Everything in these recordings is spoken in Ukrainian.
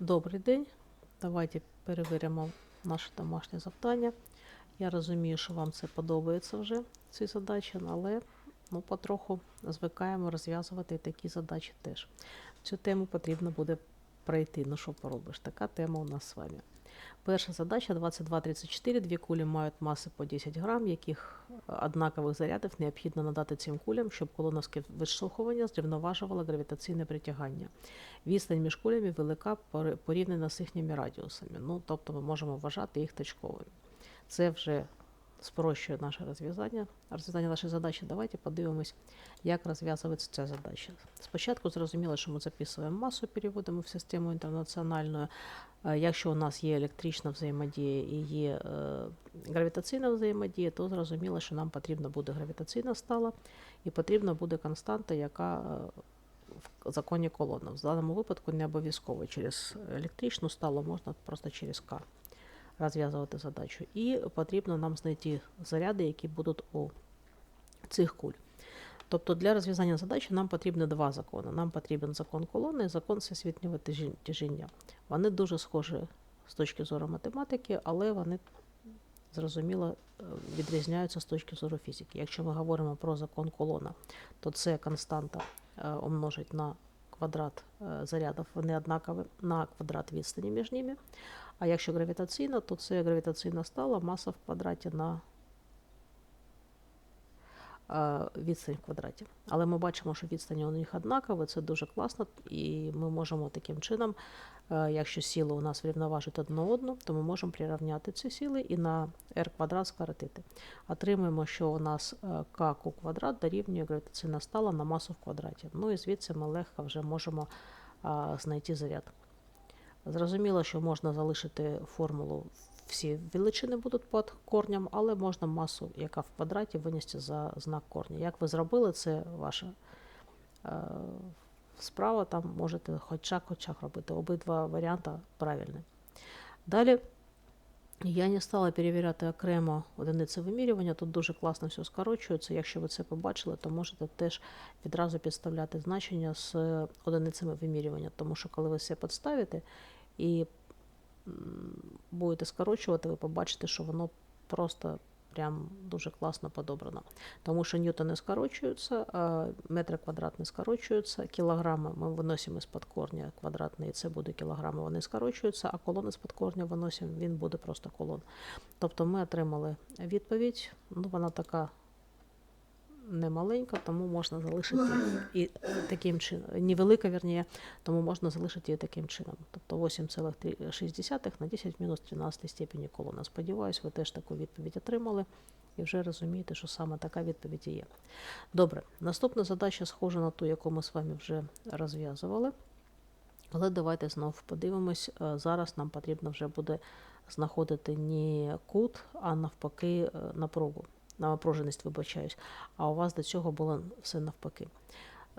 Добрий день. Давайте перевіримо наше домашнє завдання. Я розумію, що вам це подобається вже, ці задачі, але ну, потроху звикаємо розв'язувати такі задачі теж. Цю тему потрібно буде пройти. Ну що поробиш? Така тема у нас з вами. Перша задача 2234. Дві кулі мають маси по 10 грам, яких однакових зарядів необхідно надати цим кулям, щоб колоновське відштовхування зрівноважувало гравітаційне притягання. Відстань між кулями велика порівняно з їхніми радіусами. Ну, тобто ми можемо вважати їх точковими. Це вже спрощує наше розв'язання. Розв'язання нашої задачі. Давайте подивимось, як розв'язується ця задача. Спочатку зрозуміло, що ми записуємо масу, переводимо в систему інтернаціональну. Е, Якщо у нас є електрична взаємодія і є е, гравітаційна взаємодія, то зрозуміло, що нам потрібна буде гравітаційна стала і потрібна буде константа, яка е, в законі колона. В даному випадку не обов'язково через електричну сталу, можна просто через К розв'язувати задачу. І потрібно нам знайти заряди, які будуть у цих куль. Тобто для розв'язання задачі нам потрібні два закони. Нам потрібен закон колони і закон всесвітнього тяжіння. Вони дуже схожі з точки зору математики, але вони зрозуміло відрізняються з точки зору фізики. Якщо ми говоримо про закон колона, то це константа е, умножить на квадрат е, зарядів, вони однакові на квадрат відстані між ними. А якщо гравітаційна, то це гравітаційна стала маса в квадраті на е, відстань в квадраті. Але ми бачимо, що відстані у них однакові, це дуже класно, і ми можемо таким чином, е, якщо сили у нас врівноважить одну одну, то ми можемо прирівняти ці сили і на r квадрат скоротити. Отримуємо, що у нас е, k q квадрат дорівнює гравітаційна стала на масу в квадраті. Ну і звідси ми легко вже можемо знайти заряд. Зрозуміло, що можна залишити формулу, всі величини будуть під корнем, але можна масу, яка в квадраті, винести за знак корня. Як ви зробили, це ваша е, справа, там можете хоча хоча робити. Обидва варіанти правильні. Далі я не стала перевіряти окремо одиниці вимірювання. Тут дуже класно все скорочується. Якщо ви це побачили, то можете теж відразу підставляти значення з одиницями вимірювання, тому що коли ви все підставите і будете скорочувати, ви побачите, що воно просто прям дуже класно подобрано. Тому що ньютони скорочуються, а метри квадратні скорочуються, кілограми ми виносимо з-під корня квадратний, це буде кілограми, вони скорочуються, а колони з-під корня виносимо, він буде просто колон. Тобто ми отримали відповідь, ну вона така немаленька, тому можна залишити і таким чином, невелика, вірніше, тому можна залишити її таким чином. Тобто 8,6 на 10 мінус 13 степені колона. Сподіваюсь, ви теж таку відповідь отримали і вже розумієте, що саме така відповідь і є. Добре, наступна задача схожа на ту, яку ми з вами вже розв'язували. Але давайте знову подивимось. Е, Зараз нам потрібно вже буде знаходити не кут, а навпаки е, напругу. На напруженість вибачаюсь. А у вас до цього було все навпаки.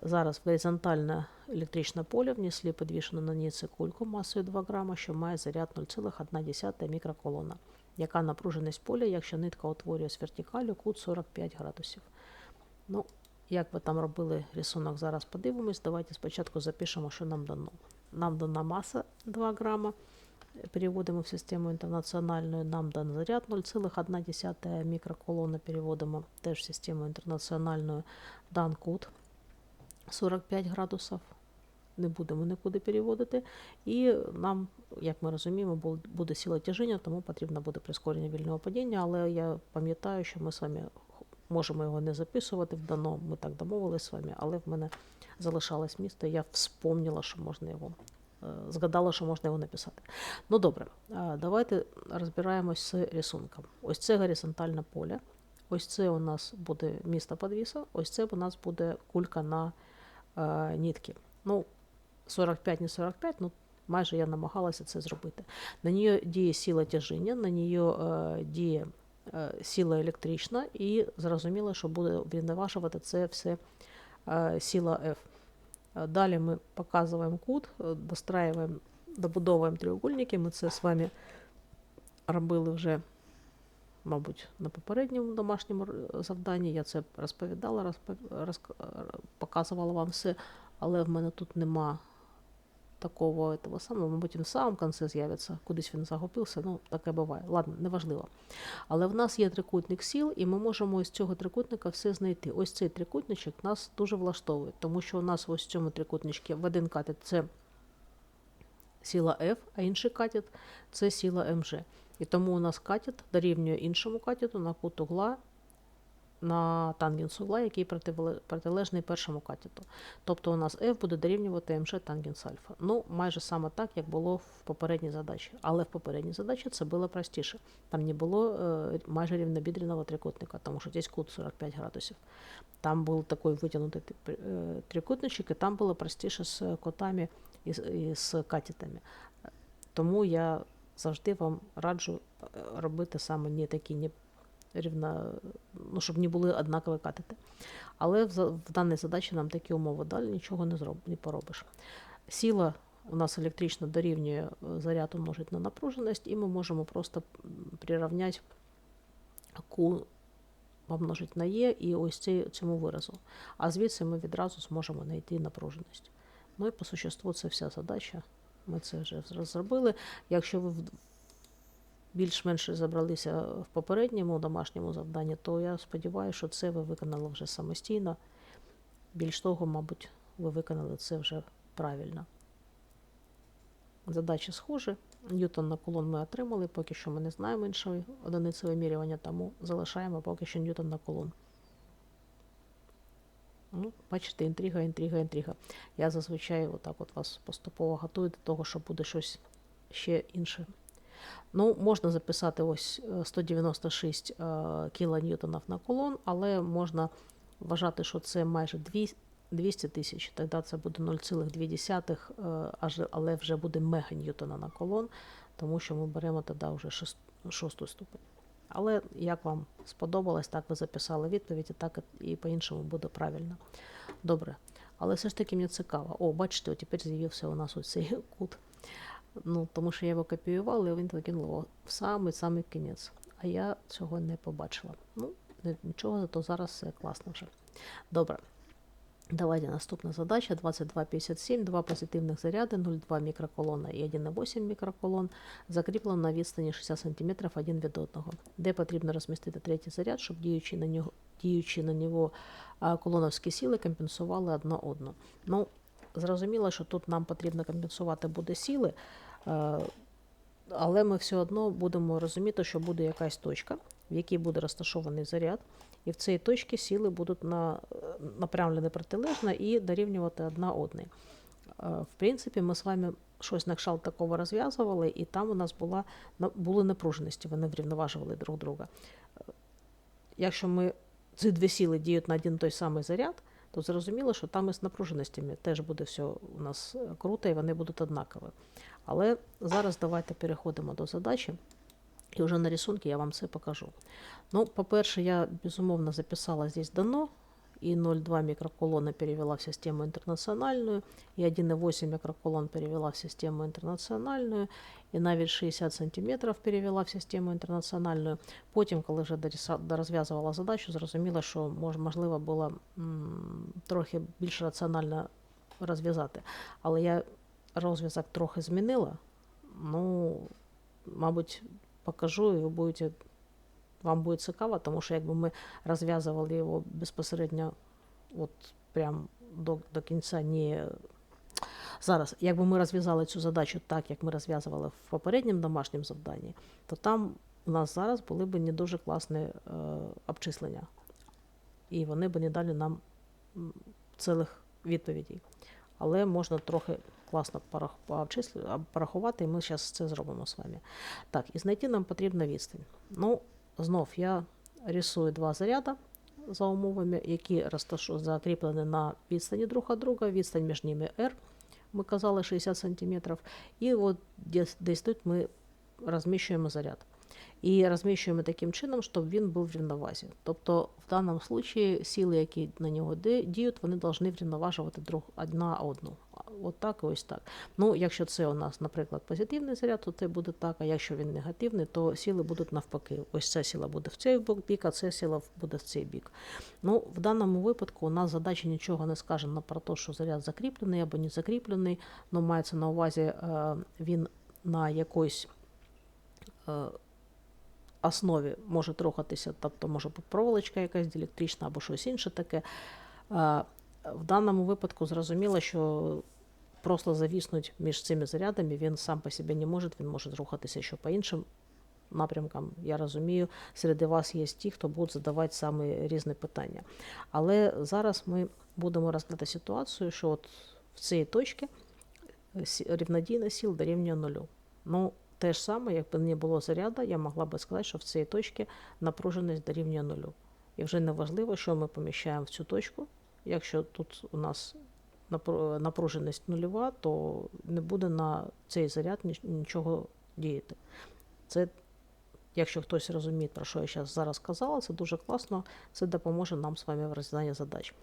Зараз горизонтальне електричне поле внесли підвішену на ній кульку масою 2 грама, що має заряд 0,1 мікроколона. Яка напруженість поля, якщо нитка утворює з вертикалю кут 45 градусів. Ну, як ви там робили рисунок, зараз подивимось. Давайте спочатку запишемо, що нам дано. Нам дана маса 2 грама. Переводимо в систему інтернаціональну, нам дан заряд 0,1 мікроколона переводимо теж в систему інтернаціональну, дан кут 45 градусів. Не будемо нікуди переводити. І нам, як ми розуміємо, буде сила тяжіння, тому потрібно буде прискорення вільного падіння. Але я пам'ятаю, що ми з вами можемо його не записувати в дано. Ми так домовились з вами, але в мене залишалось місто. Я вспомнила, що можна його згадала, що можна його написати. Ну добре, давайте розбираємось з рисунком. Ось це горизонтальне поле. Ось це у нас буде місто підвіса, ось це у нас буде кулька на нітки. Ну, 45 не 45, ну майже я намагалася це зробити. На ній діє сила тяжіння, на ній діє сила електрична, і зрозуміло, що буде врівноважувати це все сила F. Е, Далі ми показуємо кут, е, достраиваємо, добудовуємо треугольники. Ми це з вами робили вже, мабуть, на попередньому домашньому р- завданні. Я це розповідала, розпов... е, показувала вам все, але в мене тут нема такого этого самого, мабуть, він в самому кінці з'явиться, кудись він загубився, ну таке буває. Ладно, неважливо. Але в нас є трикутник сіл, і ми можемо із цього трикутника все знайти. Ось цей трикутничок нас дуже влаштовує, тому що у нас ось в цьому трикутничці в один катет це сіла F, а інший катет це сіла МЖ. І тому у нас катет дорівнює іншому катету на кут угла на тангенс угла, який протилежний першому катету. Тобто у нас F буде дорівнювати МЖ тангенс альфа. Ну, майже саме так, як було в попередній задачі. Але в попередній задачі це було простіше. Там не було е, майже рівнобідреного трикутника, тому що здесь кут 45 градусів. Там був такий витягнутий е, трикутничок, і там було простіше з котами і, з- катетами. Тому я завжди вам раджу е, робити саме не такі не рівна, ну, щоб не були однакові катети. Але в, в даній задачі нам такі умови далі нічого не, зроб, не поробиш. Сила у нас електрично дорівнює е, заряд умножить на напруженість, і ми можемо просто прирівняти Q помножить на Е і ось ці- цьому виразу. А звідси ми відразу зможемо знайти напруженість. Ну і по существу це вся задача. Ми це вже зробили. Якщо ви більш-менш забралися в попередньому домашньому завданні, то я сподіваюся, що це ви виконали вже самостійно. Більш того, мабуть, ви виконали це вже правильно. Задачі схожі. Ньютон на кулон ми отримали, поки що ми не знаємо іншої одиниці вимірювання, тому залишаємо поки що Ньютон на кулон. Ну, бачите, інтрига, інтрига, інтрига. Я зазвичай отак от вас поступово готую до того, що буде щось ще інше. Ну, можна записати ось е, 196 е, кілоньютонів на кулон, але можна вважати, що це майже 200 200 тисяч, тоді це буде 0,2, е, але вже буде меганьютона на колон, тому що ми беремо тоді вже шест- шосту ступень. Але як вам сподобалось, так ви записали відповідь, і так і по-іншому буде правильно. Добре. Але все ж таки мені цікаво. О, бачите, тепер з'явився у нас оцей кут. Ну, тому що я його копіювала, і він закинув його в самий-самий кінець. А я цього не побачила. Ну, нічого, зато зараз все класно вже. Добре. Давайте наступна задача 2257, два позитивних заряди, 0,2 мікроколона і 1,8 мікроколон, закріплено на відстані 60 см один від одного, де потрібно розмістити третій заряд, щоб діючи на нього, діючи на нього колоновські сили компенсували одна одну. Ну, зрозуміло, що тут нам потрібно компенсувати буде сили, е, але ми все одно будемо розуміти, що буде якась точка, в якій буде розташований заряд, і в цій точці сили будуть на, направлені протилежно і дорівнювати одна одній. Е, В принципі, ми з вами щось на кшталт такого розв'язували, і там у нас була, були напруженості, вони врівноважували друг друга. Е, Якщо ми ці дві сили діють на один той самий заряд, то зрозуміло, що там із напруженостями теж буде все у нас е, круто, і вони будуть однакові. Але зараз давайте переходимо до задачі. І вже на рисунку я вам це покажу. Ну, по-перше, я безумовно записала здесь дано, і 0,2 мікроколона перевела в систему інтернаціональну, і 1,8 мікроколон перевела в систему інтернаціональну, і навіть 60 см перевела в систему інтернаціональну. Потім, коли вже дорозв'язувала задачу, зрозуміла, що мож- можливо було трохи більш раціонально розв'язати. Але я розв'язок трохи змінила. Ну, мабуть, покажу, і ви будете, вам буде цікаво, тому що якби ми розв'язували його безпосередньо от прям до, до кінця не. Зараз, якби ми розв'язали цю задачу так, як ми розв'язували в попередньому домашньому завданні, то там у нас зараз були б не дуже класні е, обчислення. І вони б не дали нам цілих відповідей. Але можна трохи класно порахувати, і ми зараз це зробимо з вами. Так, і знайти нам потрібна відстань. Ну, знов я рисую два заряда за умовами, які закріплені на відстані друг від друга, відстань між ними R, ми казали 60 см. І от десь тут ми розміщуємо заряд. І розміщуємо таким чином, щоб він був в рівновазі. Тобто, в даному випадку сили, які на нього діють, вони повинні врівноважувати друг одна одну. От так і ось так. Ну, якщо це у нас, наприклад, позитивний заряд, то це буде так. А якщо він негативний, то сили будуть навпаки. Ось ця сила буде в цей бік, а ця сила буде в цей бік. Ну, в даному випадку у нас задача нічого не сказано про те, що заряд закріплений або не закріплений. Ну, мається на увазі, е, він на якоїсь е, основі може рухатися, тобто може бути проволочка якась діелектрична або щось інше таке. Е, В даному випадку зрозуміло, що просто завіснуть між цими зарядами він сам по собі не може, він може рухатися ще по іншим напрямкам. Я розумію, серед вас є ті, хто будуть задавати саме різні питання. Але зараз ми будемо розглядати ситуацію, що от в цій точці сі- рівнодійна сил дорівнює нулю. Ну, те ж саме, якби не було заряду, я могла би сказати, що в цій точці напруженість дорівнює нулю. І вже не важливо, що ми поміщаємо в цю точку. Якщо тут у нас напруженість нульова, то не буде на цей заряд нічого діяти. Це, якщо хтось розуміє, про що я зараз казала, це дуже класно, це допоможе нам з вами в розв'язанні задач.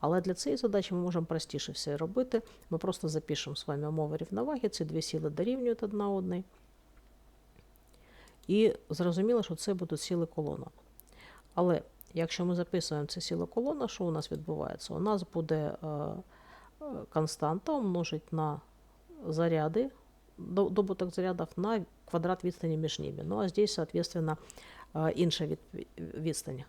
Але для цієї задачі ми можемо простіше все робити. Ми просто запишемо з вами умови рівноваги, ці дві сили дорівнюють одна одній. І зрозуміло, що це будуть сили колона. Але якщо ми записуємо це сила колона, що у нас відбувається? У нас буде е, е, константа умножить на заряди, добуток зарядів на квадрат відстані між ними. Ну а здесь, соответственно, е, інша від, відстань.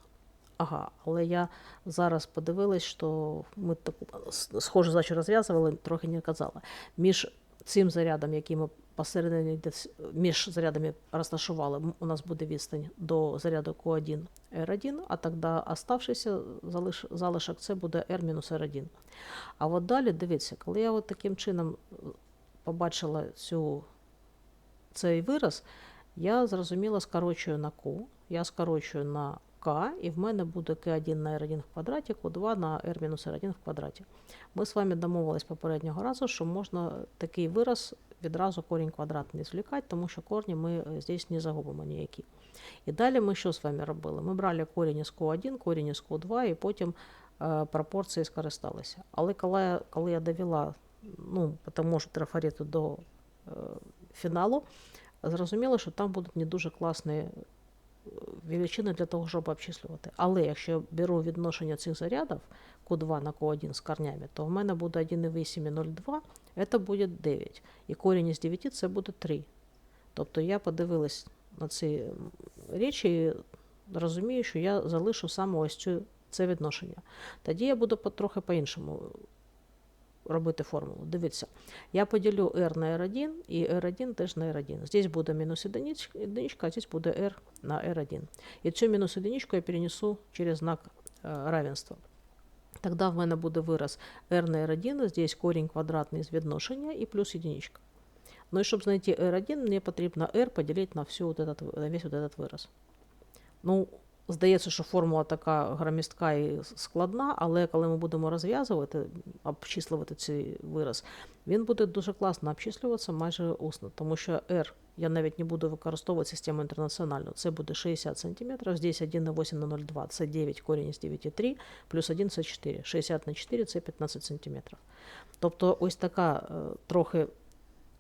Ага, але я зараз подивилась, що ми таку схожу задачу розв'язували, трохи не казала. Між цим зарядом, який ми посередині між зарядами розташували, у нас буде відстань до заряду Q1 R1, а тоді оставшийся залиш, залишок це буде R-R1. А от далі, дивіться, коли я от таким чином е, побачила цю, цей вираз, я зрозуміла, скорочую на Q, я скорочую на К, і в мене буде К1 на R1 в квадраті, Q2 на R-R1 в квадраті. Ми з вами домовились попереднього разу, що можна такий вираз відразу корінь квадратний звлікати, тому що корні ми е, здесь не загубимо ніякі. І далі ми що з вами робили? Ми брали корінь із Q1, корінь із Q2 і потім е, пропорції скористалися. Але коли коли я довела, ну, тому що трафарету до е, фіналу, зрозуміло, що там будуть не дуже класні величини для того, щоб обчислювати. Але якщо я беру відношення цих зарядів Q2 на Q1 з корнями, то в мене буде 1,8 і 0,2, це буде 9. І корінь із 9 це буде 3. Тобто я подивилась на ці речі і розумію, що я залишу саме ось цю, це відношення. Тоді я буду потрохи по-іншому робити формулу. Дивіться, я поділю R на R1 і R1 теж на R1. Здесь буде мінус единичка, а здесь буде R на R1. І цю мінус единичку я перенесу через знак е, равенства. Тогда в мене буде вираз R на R1, здесь корінь квадратний з відношення і плюс единичка. Ну і щоб знайти R1, мені потрібно R поділити на, всю вот этот, на весь вот этот вираз. Ну, здається, що формула така громістка і складна, але коли ми будемо розв'язувати, обчислювати цей вираз, він буде дуже класно обчислюватися майже усно, тому що R я навіть не буду використовувати систему інтернаціональну. Це буде 60 см, здесь 1,8 на 0,2, це 9 корінь з 9,3, плюс 1 це 4. 60 на 4 це 15 см. Тобто ось така е, трохи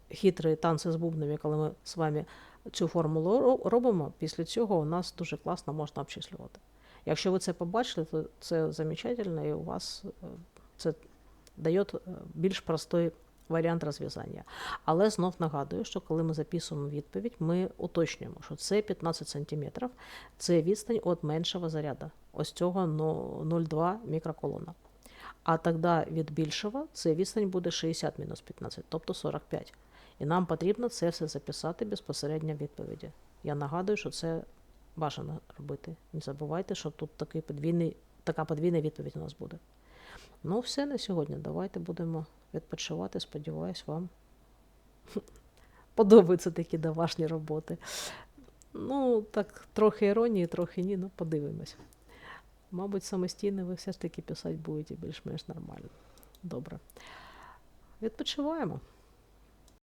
хитрі танці з бубнами, коли ми з вами цю формулу робимо, після цього у нас дуже класно можна обчислювати. Якщо ви це побачили, то це замечательно, і у вас е, це дає е, більш простий варіант розв'язання. Але знов нагадую, що коли ми записуємо відповідь, ми уточнюємо, що це 15 см, це відстань від меншого заряду, ось цього ну, 0,2 мікроколона. А тоді від більшого це відстань буде 60 мінус 15, тобто 45. І нам потрібно це все записати безпосередньо в відповіді. Я нагадую, що це бажано робити. Не забувайте, що тут такий подвійний, така подвійна відповідь у нас буде. Ну, все на сьогодні. Давайте будемо відпочивати. Сподіваюсь, вам подобаються такі домашні роботи. Ну, так, трохи іронії, трохи ні, ну подивимось. Мабуть, самостійно ви все ж таки писати будете більш-менш нормально. Добре. Відпочиваємо.